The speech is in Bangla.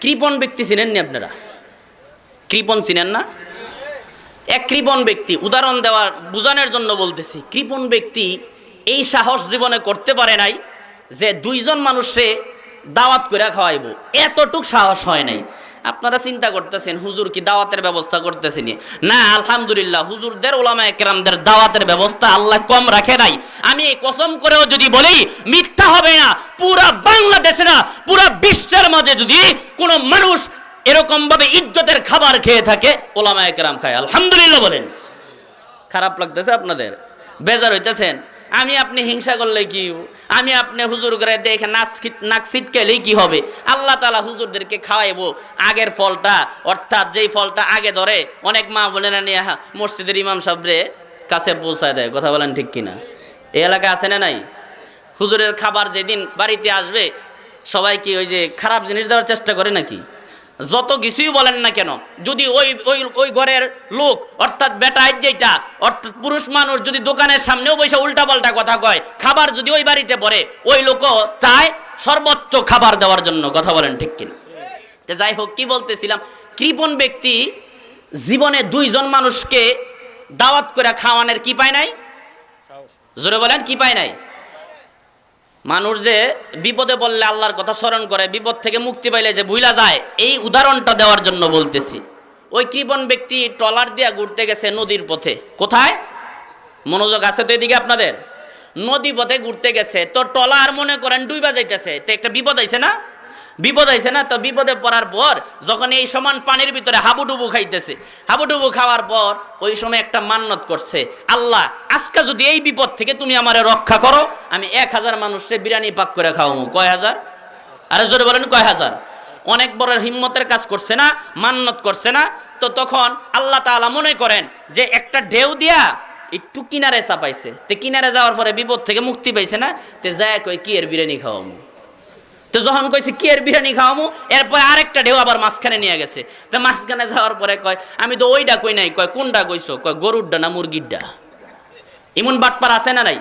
কৃপণ ব্যক্তি চিনেননি আপনারা? কৃপণ চিনেন না? এক কৃপণ ব্যক্তি, উদাহরণ দেওয়ার বোঝানোর জন্য বলতেছি, কৃপণ ব্যক্তি এই সাহস জীবনে করতে পারে নাই যে দুইজন মানুষে দাওয়াত করে খাওয়াইব। এতটুক সাহস হয় নাই। আপনারা চিন্তা করতেছেন, হুজুর কি দাওয়াতের ব্যবস্থা করতেছেন না? আলহামদুলিল্লাহ, হুজুরদের ওলামা একরামদের দাওয়াতের ব্যবস্থা আল্লাহ কম রাখে নাই। আমি কসম করেও যদি বলি, মিথ্যা হবে না। পুরা বাংলাদেশে না, পুরা বিশ্বের মাঝে যদি কোনো মানুষ এরকম ভাবে ইজ্জতের খাবার খেয়ে থাকে ওলামা একরাম খায়। আলহামদুলিল্লাহ বলেন। খারাপ লাগতেছে আপনাদের? বেজার হইতেছেন। আমি আপনি হিংসা করলে কি? আমি আপনি হুজুর করে দেখে ছিট- নাক ছিটকেলেই কি হবে? আল্লাহ তালা হুজুরদেরকে খাওয়াইবো। আগের ফলটা, অর্থাৎ যেই ফলটা আগে ধরে, অনেক মা বোনেরা নিয়ে মসজিদের ইমাম সাহেবরে কাছে পৌঁছায় দেয়। কথা বলেন ঠিক কিনা? এই এলাকায় আছে না নাই? হুজুরের খাবার যেদিন বাড়িতে আসবে, সবাই কি ওই যে খারাপ জিনিস দেওয়ার চেষ্টা করে নাকি? যত কিছুই বলেন না কেন, যদি ওই ওই ওই ঘরের লোক, অর্থাৎ বেটাই যেটা অর্থাৎ পুরুষ মানুষ যদি দোকানের সামনেও বসে উল্টা পাল্টা কথা কয়, খাবার যদি ওই বাড়িতে পড়ে, ওই লোকও চায় সর্বোচ্চ খাবার দেওয়ার জন্য, কথা বলেন ঠিক কিনা? যাই হোক, কি বলতেছিলাম? কৃপণ ব্যক্তি জীবনে দুইজন মানুষকে দাওয়াত করে খাওয়ানোর কি পায় নাই? জোরে বলেন, কি পায় নাই? মানুষ যে বিপদে পড়লে আল্লাহর কথা স্মরণ করে, বিপদ থেকে মুক্তি পাইলে যে ভুলা যায়, এই উদাহরণটা দেওয়ার জন্য বলতেছি। ওই কৃপণ ব্যক্তি ট্রলার দিয়া ঘুরতে গেছে নদীর পথে। কোথায়? মনোযোগ আছে তো এদিকে আপনাদের? নদী পথে ঘুরতে গেছে। তো ট্রলার মনে করেন ডুইবা যাইতেছে। তো একটা বিপদ আইছে না? বিপদ আইছে না? তো বিপদে পড়ার পর যখন এই সমান পানির ভিতরে হাবুডুবু খাইতেছে, হাবুডুবু খাওয়ার পর ওই সময় একটা মান্নত করছে, আল্লাহ, আজকে যদি এই বিপদ থেকে তুমি আমারে রক্ষা করো, আমি এক হাজার মানুষকে বিরিয়ানি পাক করে খাওয়াবো কয় হাজার? আরে জোরে বলেন, কয় হাজার? অনেক বড় হিম্মতের কাজ করছে না, মান্নত করছে না। তো তখন আল্লাহ তাআলা মনে করেন যে একটা ঢেউ দিয়া একটু কিনারে চাপাইছে। তে কিনারে যাওয়ার পরে বিপদ থেকে মুক্তি পাইছে না? তে যায় কই কি এর বিরিয়ানি খাওয়ামু? তো যখন কইছে, কি এর বিরিয়ানি খাওয়ামু? এরপর আরেকটা ঢেউ আবার মাঝখানে নিয়ে গেছে। তো মাঝখানে যাওয়ার পরে কয়, আমি তো ওইটা কই নাই। কয় কোনটা কইছো? কয় গরুরটা না মুরগিরটা এমন বাটপার আছে না নাই?